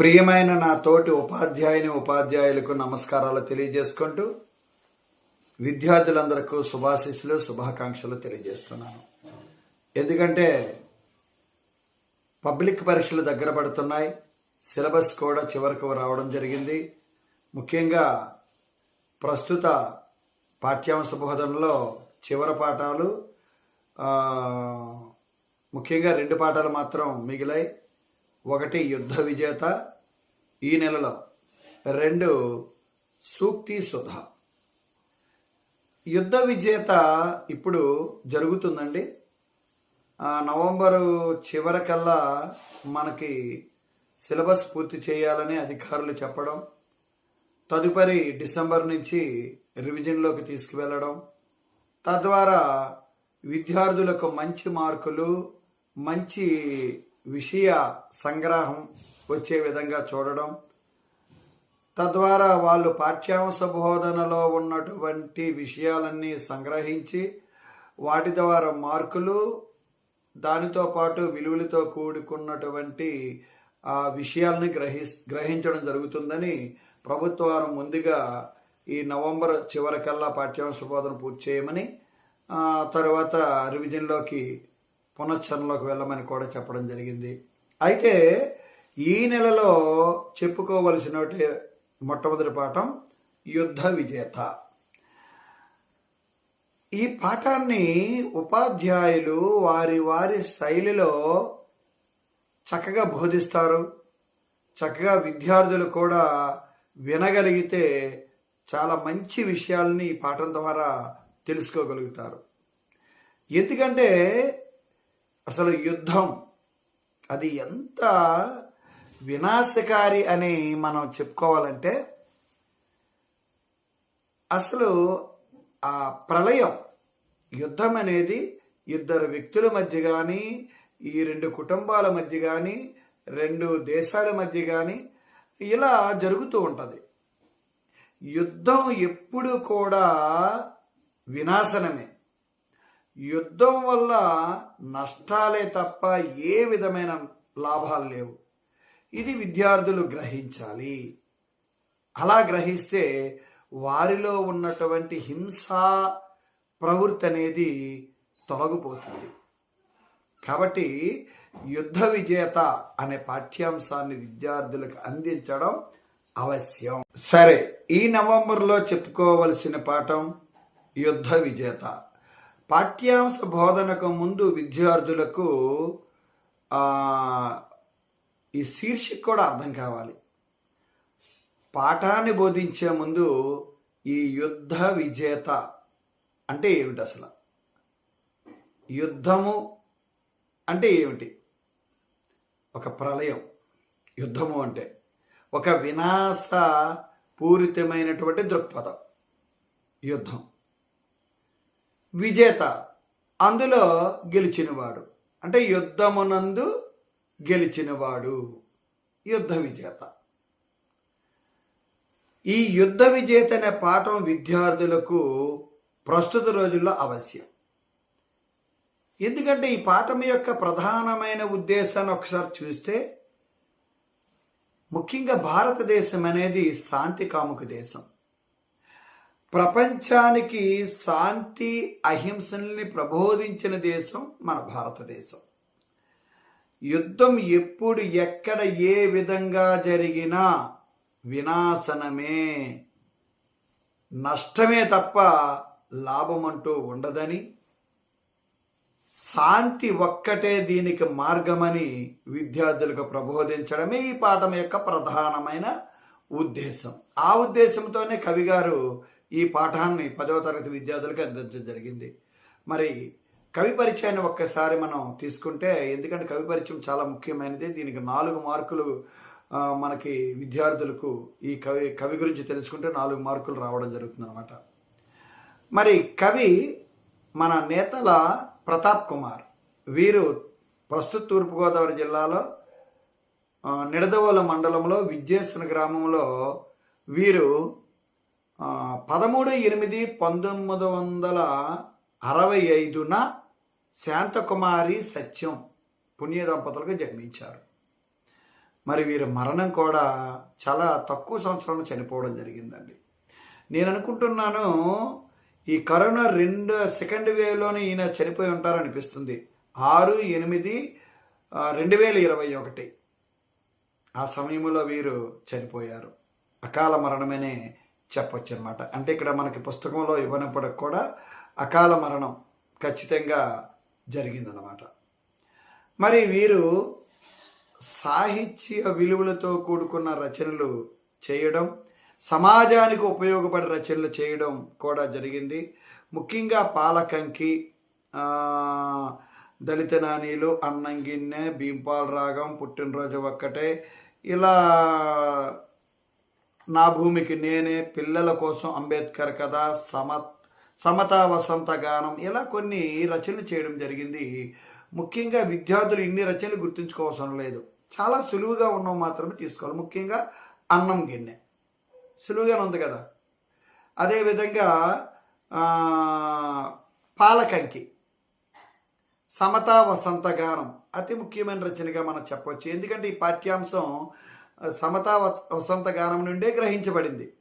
ప్రియమైన నా తోటి ఉపాధ్యాయుని ఉపాధ్యాయులకు నమస్కారాలు తెలియజేసుకుంటూ విద్యార్థులందరికీ శుభాశీస్సులు శుభాకాంక్షలు తెలియజేస్తున్నాను. ఎందుకంటే పబ్లిక్ పరీక్షలు దగ్గర పడుతున్నాయి. సిలబస్ కూడా చివరకు రావడం జరిగింది. ముఖ్యంగా ప్రస్తుత పాఠ్యాంశ బోధనలో చివరి పాఠాలు ముఖ్యంగా రెండు పాఠాలు మాత్రం మిగిలాయి. ఒకటి యుద్ధ విజేత ఈ నెలలో రెండు సూక్తి సుధ. యుద్ధ విజేత ఇప్పుడు జరుగుతుందండి. నవంబరు చివరికల్లా మనకి సిలబస్ పూర్తి చేయాలని అధికారులు చెప్పడం తదుపరి డిసెంబర్ నుంచి రివిజన్లోకి తీసుకువెళ్ళడం తద్వారా విద్యార్థులకు మంచి మార్కులు మంచి విషయ సంగ్రహం వచ్చే విధంగా చూడడం. తద్వారా వాళ్ళు పాఠ్యాంశ బోధనలో ఉన్నటువంటి విషయాలన్నీ సంగ్రహించి వాటి ద్వారా మార్కులు దానితో పాటు విలువలతో కూడుకున్నటువంటి ఆ విషయాల్ని గ్రహి గ్రహించడం జరుగుతుందని ప్రభుత్వం ముందుగా ఈ నవంబర్ చివరికల్లా పాఠ్యాంశ బోధన పూర్తి చేయమని తర్వాత రివిజన్లోకి పునశ్చరణలోకి వెళ్ళమని కూడా చెప్పడం జరిగింది. అయితే ఈ నెలలో చెప్పుకోవలసిన మొట్టమొదటి పాఠం యుద్ధ విజేత. ఈ పాఠాన్ని ఉపాధ్యాయులు వారి వారి శైలిలో చక్కగా బోధిస్తారు. చక్కగా విద్యార్థులు కూడా వినగలిగితే చాలా మంచి విషయాల్ని ఈ పాఠం ద్వారా తెలుసుకోగలుగుతారు. ఎందుకంటే అసలు యుద్ధం అది ఎంత వినాశకారి అని మనం చెప్పుకోవాలంటే అసలు ఆ ప్రళయం యుద్ధం అనేది ఇద్దరు వ్యక్తుల మధ్య కానీ ఈ రెండు కుటుంబాల మధ్య కానీ రెండు దేశాల మధ్య కానీ ఇలా జరుగుతూ ఉంటుంది. యుద్ధం ఎప్పుడు కూడా వినాశనమే. యుద్ధం వల్ల నష్టాలే తప్ప ఏ విధమైన లాభాలు లేవు. ఇది విద్యార్థులు గ్రహించాలి. అలా గ్రహిస్తే వారిలో ఉన్నటువంటి హింసా ప్రవృత్తి అనేది తొలగిపోతుంది. కాబట్టి యుద్ధ విజేత అనే పాఠ్యాంశాన్ని విద్యార్థులకు అందించడం అవశ్యం. సరే ఈ నవంబర్లో చెప్పుకోవలసిన పాఠం యుద్ధ విజేత. పాఠ్యాంశ బోధనకు ముందు విద్యార్థులకు ఈ శీర్షిక కూడా అర్థం కావాలి. పాఠాన్ని బోధించే ముందు ఈ యుద్ధ విజేత అంటే ఏమిటి అసలు? యుద్ధము అంటే ఏమిటి? ఒక ప్రళయం. యుద్ధము అంటే ఒక వినాశ పూరితమైనటువంటి దృక్పథం. యుద్ధం. విజేత అందులో గెలిచినవాడు. అంటే యుద్ధమునందు గెలిచినవాడు యుద్ధ విజేత. ఈ యుద్ధ విజేత అనే పాఠం విద్యార్థులకు ప్రస్తుత రోజుల్లో అవశ్యం. ఎందుకంటే ఈ పాఠం యొక్క ప్రధానమైన ఉద్దేశాన్ని ఒకసారి చూస్తే ముఖ్యంగా భారతదేశం అనేది శాంతి కాముక దేశం. ప్రపంచానికి శాంతి అహింసల్ని ప్రబోధించిన దేశం మన భారతదేశం. యుద్ధం ఎప్పుడు ఎక్కడ ఏ విధంగా జరిగినా వినాశనమే. నష్టమే తప్ప లాభం అంటూ ఉండదని శాంతి ఒక్కటే దీనికి మార్గమని విద్యార్థులకు ప్రబోధించడమే ఈ పాఠం యొక్క ప్రధానమైన ఉద్దేశం. ఆ ఉద్దేశంతోనే కవి గారు ఈ పాఠాన్ని పదవ తరగతి విద్యార్థులకు అందించడం జరిగింది. మరి కవి పరిచయాన్ని ఒక్కసారి మనం తీసుకుంటే ఎందుకంటే కవి పరిచయం చాలా ముఖ్యమైనది. దీనికి నాలుగు మార్కులు మనకి విద్యార్థులకు ఈ కవి కవి గురించి తెలుసుకుంటే నాలుగు మార్కులు రావడం జరుగుతుంది అనమాట మరి కవి మన నేతల ప్రతాప్ కుమార్. వీరు ప్రస్తుత తూర్పుగోదావరి జిల్లాలో నిడదవోల మండలంలో విద్యేశ్వర గ్రామంలో వీరు పదమూడు ఎనిమిది పంతొమ్మిది వందల అరవై ఐదున శాంతకుమారి సత్యం పుణ్య దంపతులకు జన్మించారు. మరి వీరి మరణం కూడా చాలా తక్కువ సంవత్సరంలో చనిపోవడం జరిగిందండి. నేను అనుకుంటున్నాను ఈ కరోనా రెండు సెకండ్ వేవ్లోనే ఈయన చనిపోయి ఉంటారనిపిస్తుంది. ఆరు ఎనిమిది రెండు వేల ఇరవై ఒకటి. ఆ సమయంలో వీరు చనిపోయారు. అకాల మరణమనే చెప్పొచ్చు అనమాట అంటే ఇక్కడ మనకి పుస్తకంలో ఇవ్వనప్పటికి కూడా అకాల మరణం ఖచ్చితంగా జరిగిందనమాట మరి వీరు సాహిత్య విలువలతో కూడుకున్న రచనలు చేయడం సమాజానికి ఉపయోగపడే రచనలు చేయడం కూడా జరిగింది. ముఖ్యంగా పాలకంకి దళిత నానీలు అన్నంగిన్నె భీంపాల్ రాగం పుట్టినరోజు ఒక్కటే ఇలా నా భూమికి నేనే పిల్లల కోసం అంబేద్కర్ కథ సమ సమతా వసంత గానం ఇలా కొన్ని రచనలు చేయడం జరిగింది. ముఖ్యంగా విద్యార్థులు ఇన్ని రచనలు గుర్తుంచుకోవాల్సిన లేదు. చాలా సులువుగా ఉన్నవి మాత్రమే తీసుకోవాలి. ముఖ్యంగా అన్నం గిన్నె. సులువుగానే ఉంది కదా. అదేవిధంగా పాలకంకి సమతా వసంత గానం అతి ముఖ్యమైన రచనగా మనం చెప్పవచ్చు. ఎందుకంటే ఈ పాఠ్యాంశం సమతా వస- వసంత గానం నుండే గ్రహించబడింది.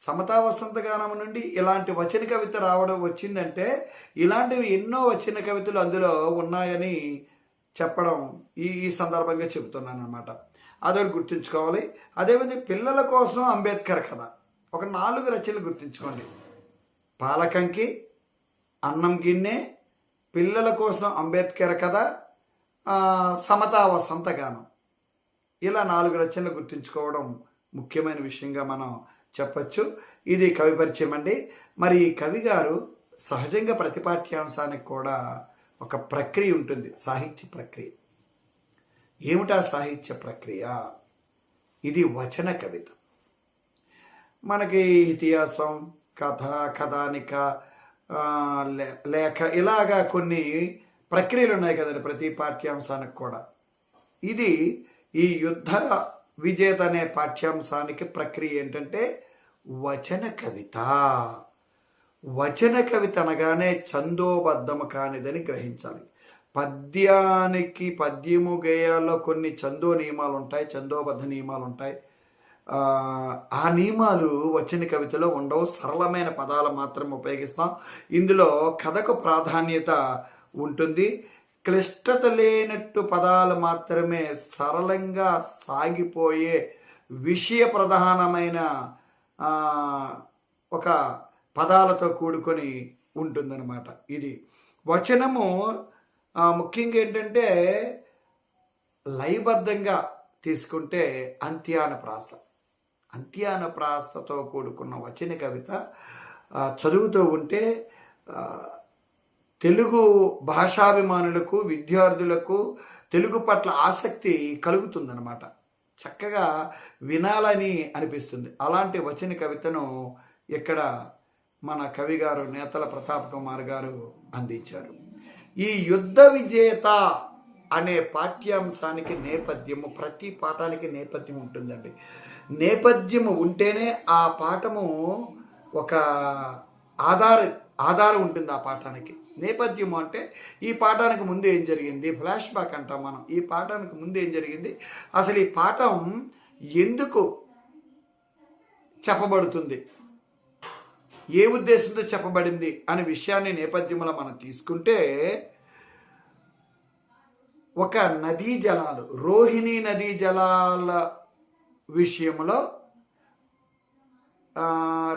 సమతా వసంత గానం నుండి ఇలాంటి వచన కవిత రావడం వచ్చిందంటే ఇలాంటివి ఎన్నో వచన కవితలు అందులో ఉన్నాయని చెప్పడం ఈ ఈ సందర్భంగా చెబుతున్నాను అనమాట అదొకటి గుర్తుంచుకోవాలి. అదేవిధంగా పిల్లల కోసం అంబేద్కర్ కథ. ఒక నాలుగు రచనలు గుర్తుంచుకోండి. పాలకంకి అన్నం గిన్నె పిల్లల కోసం అంబేద్కర్ కథ సమతా వసంత గానం. ఇలా నాలుగు రచనలు గుర్తుంచుకోవడం ముఖ్యమైన విషయంగా మనం చెప్పచ్చు. ఇది కవి పరిచయం అండి. మరి ఈ కవి గారు సహజంగా ప్రతి పాఠ్యాంశానికి కూడా ఒక ప్రక్రియ ఉంటుంది. సాహిత్య ప్రక్రియ. ఏమిటా సాహిత్య ప్రక్రియ? ఇది వచన కవిత. మనకి ఇతిహాసం కథ కథానిక లే- లేఖ ఇలాగా కొన్ని ప్రక్రియలు ఉన్నాయి కదండి ప్రతి పాఠ్యాంశానికి కూడా. ఇది ఈ యుద్ధ విజేత అనే పాఠ్యాంశానికి ప్రక్రియ ఏంటంటే వచన కవిత. వచన కవిత అనగానే చందోబద్ధం కానిదని గ్రహించాలి. పద్యానికి పద్యము గేయాల్లో కొన్ని చందో నియమాలు ఉంటాయి చందోబద్ధ నియమాలు ఉంటాయి. ఆ, నియమాలు వచన కవితలో ఉండవు. సరళమైన పదాలు మాత్రం ఉపయోగిస్తాం. ఇందులో కథకు ప్రాధాన్యత ఉంటుంది. క్లిష్టత లేనట్టు పదాలు మాత్రమే సరళంగా సాగిపోయే విషయ ప్రధానమైన ఒక పదాలతో కూడుకొని ఉంటుందన్నమాట ఇది. వచనము ముఖ్యంగా ఏంటంటే లయబద్ధంగా తీసుకుంటే అంత్యాన ప్రాస. అంత్యాన ప్రాసతో కూడుకున్న వచన కవిత చదువుతూ ఉంటే తెలుగు భాషాభిమానులకు విద్యార్థులకు తెలుగు పట్ల ఆసక్తి కలుగుతుందన్నమాట. చక్కగా వినాలని అనిపిస్తుంది. అలాంటి వచన కవితను ఇక్కడ మన కవి గారు నేతల ప్రతాప్ కుమార్ గారు అందించారు. ఈ యుద్ధ విజేత అనే పాఠ్యాంశానికి నేపథ్యము ప్రతి పాఠానికి నేపథ్యం ఉంటుందండి. నేపథ్యము ఉంటేనే ఆ పాఠము ఒక ఆధార ఆధారం ఉంటుంది ఆ పాఠానికి. నేపథ్యం అంటే ఈ పాఠానికి ముందు ఏం జరిగింది? ఫ్లాష్ బ్యాక్ అంటాం మనం. ఈ పాఠానికి ముందు ఏం జరిగింది? అసలు ఈ పాఠం ఎందుకు చెప్పబడుతుంది? ఏ ఉద్దేశంతో చెప్పబడింది అనే విషయాన్ని నేపథ్యంలో మనం తీసుకుంటే ఒక నదీ జలాలు రోహిణి నదీ జలాల విషయంలో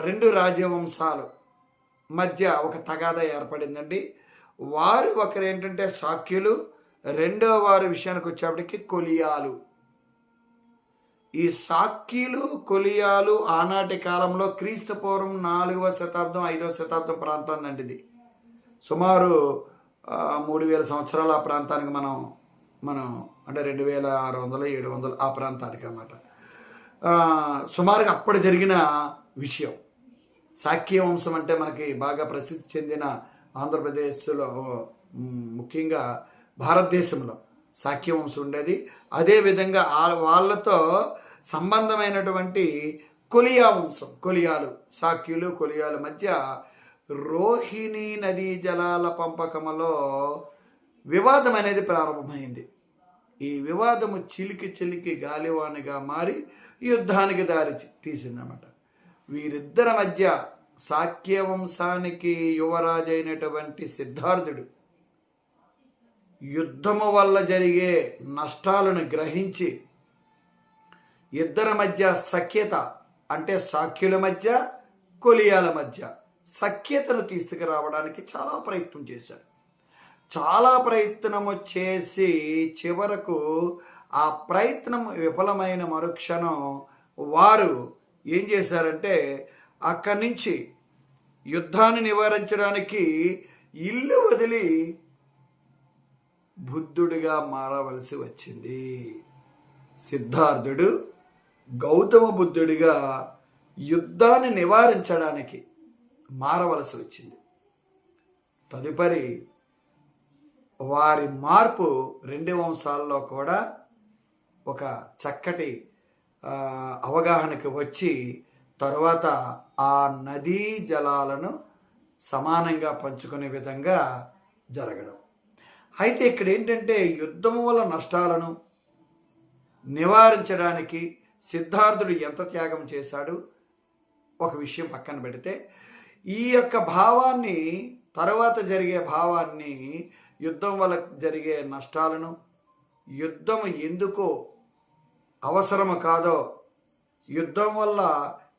రెండు రాజవంశాలు మధ్య ఒక తగాదా ఏర్పడిందండి. వారు ఒకరు ఏంటంటే సాఖ్యులు రెండో వారి విషయానికి వచ్చేప్పటికి కొలియాలు. ఈ సాఖ్యులు కొలియాలు ఆనాటి కాలంలో క్రీస్తు పూర్వం నాలుగవ శతాబ్దం ఐదవ శతాబ్దం ప్రాంతం అండి ఇది. సుమారు మూడు వేల సంవత్సరాల ఆ ప్రాంతానికి మనం మనం అంటే రెండు వేల ఆరు వందలు ఏడు వందలు ఆ ప్రాంతానికి అన్నమాట. సుమారుగా అప్పుడు జరిగిన విషయం. శాక్య వంశం అంటే మనకి బాగా ప్రసిద్ధి చెందిన ఆంధ్రప్రదేశ్లో ముఖ్యంగా భారతదేశంలో శాక్య వంశం ఉండేది. అదేవిధంగా వాళ్ళతో సంబంధమైనటువంటి కొలియా వంశం కొలియాలు శాక్యులు కొలియాల మధ్య రోహిణి నదీ జలాల పంపకంలో వివాదం అనేది ప్రారంభమైంది. ఈ వివాదము చిలికి చిలికి గాలివానిగా మారి యుద్ధానికి దారి తీసిందన్నమాట. వీరిద్దరి మధ్య సాక్యవంశానికి యువరాజైనటువంటి సిద్ధార్థుడు యుద్ధము వల్ల జరిగే నష్టాలను గ్రహించి ఇద్దరి మధ్య సఖ్యత అంటే సాఖ్యుల మధ్య కొలియాల మధ్య సఖ్యతను తీసుకురావడానికి చాలా ప్రయత్నం చేశారు చాలా ప్రయత్నము చేసి చివరకు ఆ ప్రయత్నం విఫలమైన మరుక్షణం వారు ఏం చేశారంటే అక్కడి నుంచి యుద్ధాన్ని నివారించడానికి ఇల్లు వదిలి బుద్ధుడిగా మారవలసి వచ్చింది. సిద్ధార్థుడు గౌతమ బుద్ధుడిగా యుద్ధాన్ని నివారించడానికి మారవలసి వచ్చింది. తదుపరి వారి మార్పు రెండు వంశాల్లో కూడా ఒక చక్కటి అవగాహనకి వచ్చి తర్వాత ఆ నదీ జలాలను సమానంగా పంచుకునే విధంగా జరగడం. అయితే ఇక్కడ ఏంటంటే యుద్ధం వల్ల నష్టాలను నివారించడానికి సిద్ధార్థుడు ఎంత త్యాగం చేశాడు ఒక విషయం పక్కన పెడితే ఈ యొక్క భావాన్ని తర్వాత జరిగే భావాన్ని యుద్ధం వల్ల జరిగే నష్టాలను యుద్ధం ఎందుకో అవసరము కాదో యుద్ధం వల్ల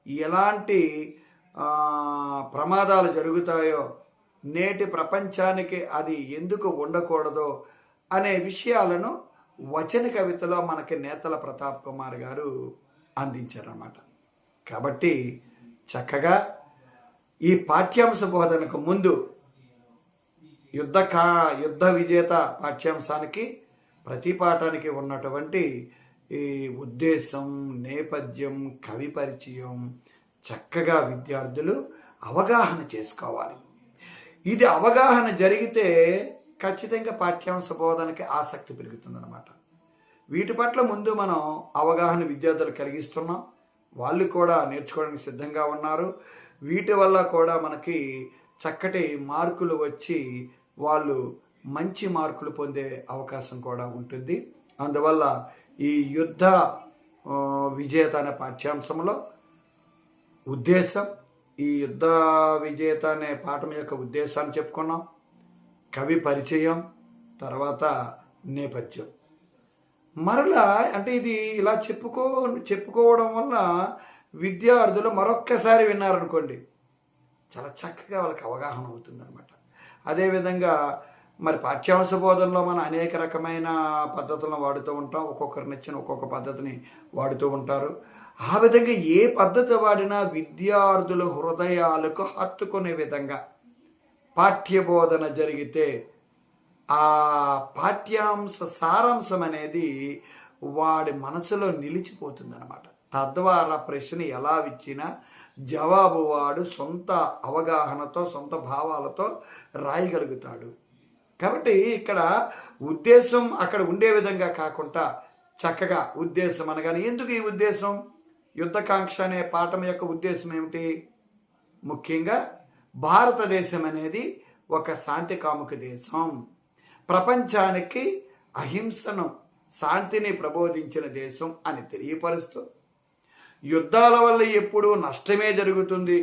ఎలాంటి ప్రమాదాలు జరుగుతాయో నేటి ప్రపంచానికి అది ఎందుకు ఉండకూడదో అనే విషయాలను వచన కవితలో మనకి నేతల ప్రతాప్ కుమార్ గారు అందించారన్నమాట. కాబట్టి చక్కగా ఈ పాఠ్యాంశ బోధనకు ముందు యుద్ధ కా యుద్ధ విజేత పాఠ్యాంశానికి ప్రతి పాఠానికి ఉన్నటువంటి ఈ ఉద్దేశం నేపథ్యం కవి పరిచయం చక్కగా విద్యార్థులు అవగాహన చేసుకోవాలి. ఇది అవగాహన జరిగితే ఖచ్చితంగా పాఠ్యాంశ బోధనకి ఆసక్తి పెరుగుతుందన్నమాట. వీటి పట్ల ముందు మనం అవగాహన విద్యార్థులు కలిగిస్తున్నాం. వాళ్ళు కూడా నేర్చుకోవడానికి సిద్ధంగా ఉన్నారు. వీటి వల్ల కూడా మనకి చక్కటి మార్కులు వచ్చి వాళ్ళు మంచి మార్కులు పొందే అవకాశం కూడా ఉంటుంది. అందువల్ల ఈ యుద్ధ విజేత అనే పాఠ్యాంశంలో ఉద్దేశం. ఈ యుద్ధ విజేత అనే పాఠం యొక్క ఉద్దేశాన్ని చెప్పుకున్నాం. కవి పరిచయం తర్వాత నేపథ్యం. మరలా అంటే ఇది ఇలా చెప్పుకో చెప్పుకోవడం వల్ల విద్యార్థులు మరొక్కసారి విన్నారనుకోండి చాలా చక్కగా వాళ్ళకి అవగాహన అవుతుంది అనమాట అదేవిధంగా మరి పాఠ్యాంశ బోధనలో మనం అనేక రకమైన పద్ధతులను వాడుతూ ఉంటాం. ఒక్కొక్కరి నచ్చిన ఒక్కొక్క పద్ధతిని వాడుతూ ఉంటారు. ఆ విధంగా ఏ పద్ధతి వాడినా విద్యార్థుల హృదయాలకు హత్తుకునే విధంగా పాఠ్యబోధన జరిగితే ఆ పాఠ్యాంశ సారాంశం అనేది వాడి మనసులో నిలిచిపోతుందనమాట తద్వారా ప్రశ్న ఎలా ఇచ్చినా జవాబు వాడు సొంత అవగాహనతో సొంత భావాలతో రాయగలుగుతాడు. కాబట్టి ఇక్కడ ఉద్దేశం అక్కడ ఉండే విధంగా కాకుండా చక్కగా ఉద్దేశం అనగానే ఎందుకు ఈ ఉద్దేశం? యుద్ధకాంక్ష అనే పాఠం యొక్క ఉద్దేశం ఏమిటి? ముఖ్యంగా భారతదేశం అనేది ఒక శాంతి కాముక దేశం. ప్రపంచానికి అహింసను శాంతిని ప్రబోధించిన దేశం అని తెలియపరుస్తూ యుద్ధాల వల్ల ఎప్పుడూ నష్టమే జరుగుతుంది.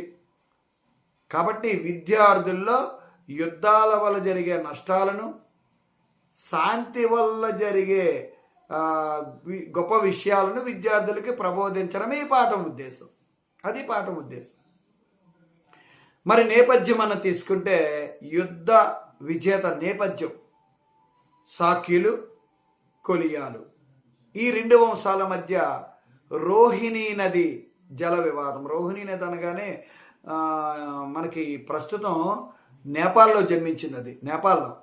కాబట్టి విద్యార్థుల్లో యుద్ధాల వల్ల జరిగే నష్టాలను శాంతి వల్ల జరిగే గొప్ప విషయాలను విద్యార్థులకి ప్రబోధించడమే ఈ పాఠం ఉద్దేశం. అది పాఠం ఉద్దేశం. మరి నేపథ్యం అన్న తీసుకుంటే యుద్ధ విజేత నేపథ్యం. సాక్యులు కొలియాలు. ఈ రెండు వంశాల మధ్య రోహిణీ నది జల వివాదం. రోహిణీ నది అనగానే మనకి ప్రస్తుతం నేపాల్లో జన్మించింది అది. నేపాల్లో.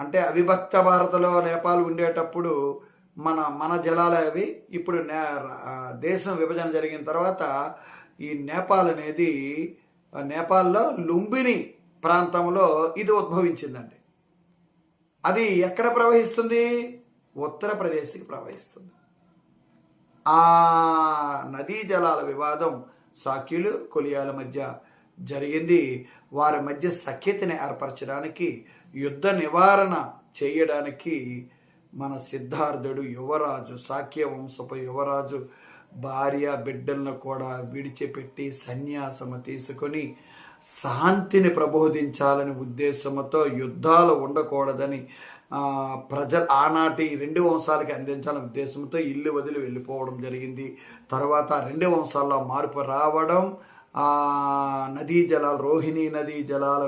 అంటే అవిభక్త భారతలో నేపాల్ ఉండేటప్పుడు మన మన జలాలు అవి ఇప్పుడు నే దేశం విభజన జరిగిన తర్వాత ఈ నేపాల్ అనేది నేపాల్లో లుంబిని ప్రాంతంలో ఇది ఉద్భవించిందండి. అది ఎక్కడ ప్రవహిస్తుంది? ఉత్తరప్రదేశ్కి ప్రవహిస్తుంది. ఆ నదీ జలాల వివాదం సాక్యులు కొలియాల మధ్య జరిగింది. వారి మధ్య సఖ్యతని ఏర్పరచడానికి యుద్ధ నివారణ చేయడానికి మన సిద్ధార్థుడు యువరాజు సాఖ్య వంశపు యువరాజు భార్య బిడ్డలను కూడా విడిచిపెట్టి సన్యాసము తీసుకొని శాంతిని ప్రబోధించాలని ఉద్దేశంతో యుద్ధాలు ఉండకూడదని ప్రజ ఆనాటి రెండు వంశాలకి అందించాలనే ఉద్దేశంతో ఇల్లు వదిలి వెళ్ళిపోవడం జరిగింది. తర్వాత రెండు వంశాల్లో మార్పు రావడం ఆ నదీ జలాలు రోహిణి నదీ జలాల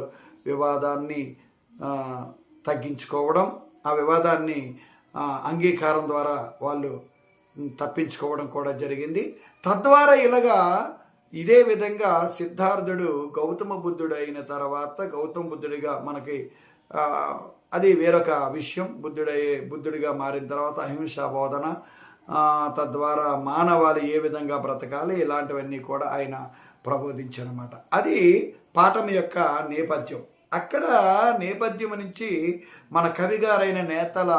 వివాదాన్ని తగ్గించుకోవడం ఆ వివాదాన్ని అంగీకారం ద్వారా వాళ్ళు తప్పించుకోవడం కూడా జరిగింది. తద్వారా ఇలాగా ఇదే విధంగా సిద్ధార్థుడు గౌతమ బుద్ధుడు అయిన తర్వాత గౌతమ బుద్ధుడిగా మనకి అది వేరొక విషయం. బుద్ధుడయ్యే బుద్ధుడిగా మారిన తర్వాత అహింసా బోధన తద్వారా మానవాళి ఏ విధంగా బ్రతకాలి ఇలాంటివన్నీ కూడా ఆయన ప్రబోధించారన్నమాట. అది పాఠం యొక్క నేపథ్యం. అక్కడ నేపథ్యం నుంచి మన కవిగారైన నేతల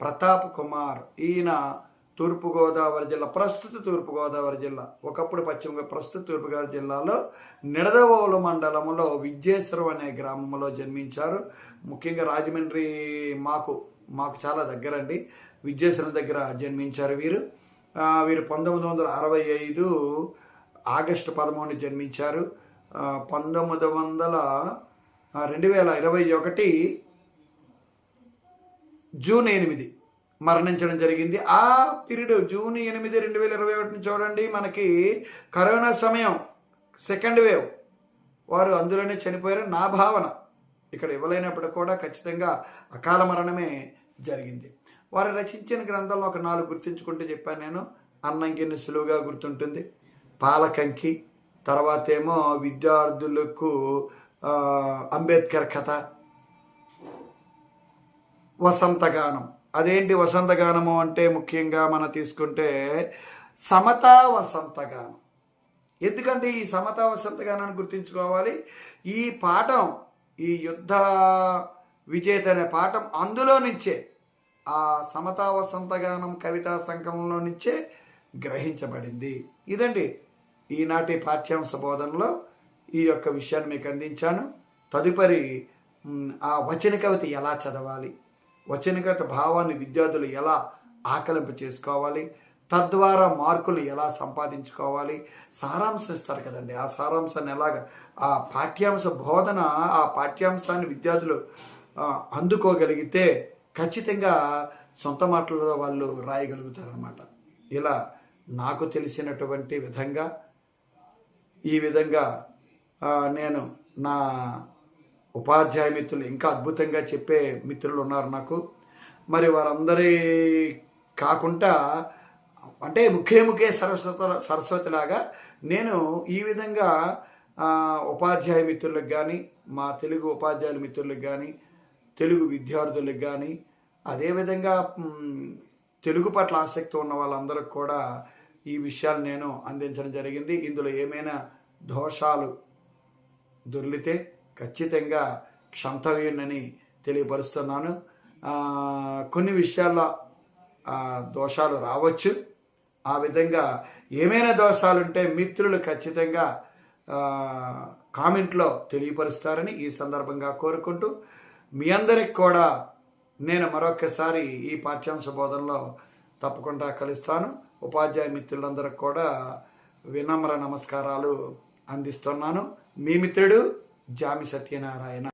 ప్రతాప్ కుమార్ ఈయన తూర్పుగోదావరి జిల్లా ప్రస్తుత తూర్పుగోదావరి జిల్లా ఒకప్పుడు పశ్చిమ ప్రస్తుత తూర్పుగోదావరి జిల్లాలో నిడదవోలు మండలంలో విద్యేశ్వరం అనే గ్రామంలో జన్మించారు. ముఖ్యంగా రాజమండ్రి మాకు మాకు చాలా దగ్గరండి. విద్యేశ్వరం దగ్గర జన్మించారు వీరు. వీరు పంతొమ్మిది వందల అరవై ఐదు ఆగస్టు పదమూడు జన్మించారు. పంతొమ్మిది వందల రెండు వేల ఇరవై ఒకటి జూన్ ఎనిమిది మరణించడం జరిగింది. ఆ పీరియడ్ జూన్ ఎనిమిది రెండు వేల ఇరవై ఒకటిని చూడండి మనకి కరోనా సమయం సెకండ్ వేవ్. వారు అందులోనే చనిపోయారు. నా భావన ఇక్కడ ఇవ్వలేనప్పుడు కూడా ఖచ్చితంగా అకాల మరణమే జరిగింది. వారు రచించిన గ్రంథంలో ఒక నాలుగు గుర్తించుకుంటే చెప్పాను నేను. అన్నంకిని సులువుగా గుర్తుంటుంది. పాలకంకి తర్వాత ఏమో విద్యార్థులకు అంబేద్కర్ కథ వసంతగానం. అదేంటి వసంతగానము అంటే ముఖ్యంగా మనం తీసుకుంటే సమతా వసంతగానం. ఎందుకంటే ఈ సమతా వసంతగానాన్ని గుర్తుంచుకోవాలి. ఈ పాఠం ఈ యుద్ధ విజేత అనే పాఠం అందులో నుంచే ఆ సమతా వసంతగానం కవితా సంకలంలో నుంచే గ్రహించబడింది. ఇదండి ఈనాటి పాఠ్యాంశ బోధనలో ఈ యొక్క విషయాన్ని మీకు అందించాను. తదుపరి ఆ వచన కవిత ఎలా చదవాలి? వచన కవిత భావాన్ని విద్యార్థులు ఎలా ఆకలింపు చేసుకోవాలి? తద్వారా మార్కులు ఎలా సంపాదించుకోవాలి? సారాంశం ఇస్తారు కదండి. ఆ సారాంశాన్ని ఎలాగ ఆ పాఠ్యాంశ బోధన ఆ పాఠ్యాంశాన్ని విద్యార్థులు అందుకోగలిగితే ఖచ్చితంగా సొంత మాటలలో వాళ్ళు రాయగలుగుతారనమాట ఇలా నాకు తెలిసినటువంటి విధంగా ఈ విధంగా నేను నా ఉపాధ్యాయ మిత్రులు ఇంకా అద్భుతంగా చెప్పే మిత్రులు ఉన్నారు నాకు. మరి వారందరి కాకుండా అంటే ముఖే ముఖే సరస్వతి సరస్వతిలాగా నేను ఈ విధంగా ఉపాధ్యాయ మిత్రులకు కానీ మా తెలుగు ఉపాధ్యాయుల మిత్రులకు కానీ తెలుగు విద్యార్థులకు కానీ అదేవిధంగా తెలుగు పట్ల ఆసక్తి ఉన్న వాళ్ళందరికి కూడా ఈ విషయాలు నేను అందించడం జరిగింది. ఇందులో ఏమైనా దోషాలు దొర్లితే ఖచ్చితంగా క్షంతవ్యునని తెలియపరుస్తున్నాను. కొన్ని విషయాల్లో దోషాలు రావచ్చు. ఆ విధంగా ఏమైనా దోషాలుంటే మిత్రులు ఖచ్చితంగా కామెంట్లో తెలియపరుస్తారని ఈ సందర్భంగా కోరుకుంటూ మీ అందరికి కూడా నేను మరొకసారి ఈ పాఠ్యాంశ బోధనలో తప్పకుండా కలుస్తాను. ఉపాధ్యాయ మిత్రులందరికి కూడా వినమ్ర నమస్కారాలు అందిస్తున్నాను. మీ మిత్రుడు జామి సత్యనారాయణ.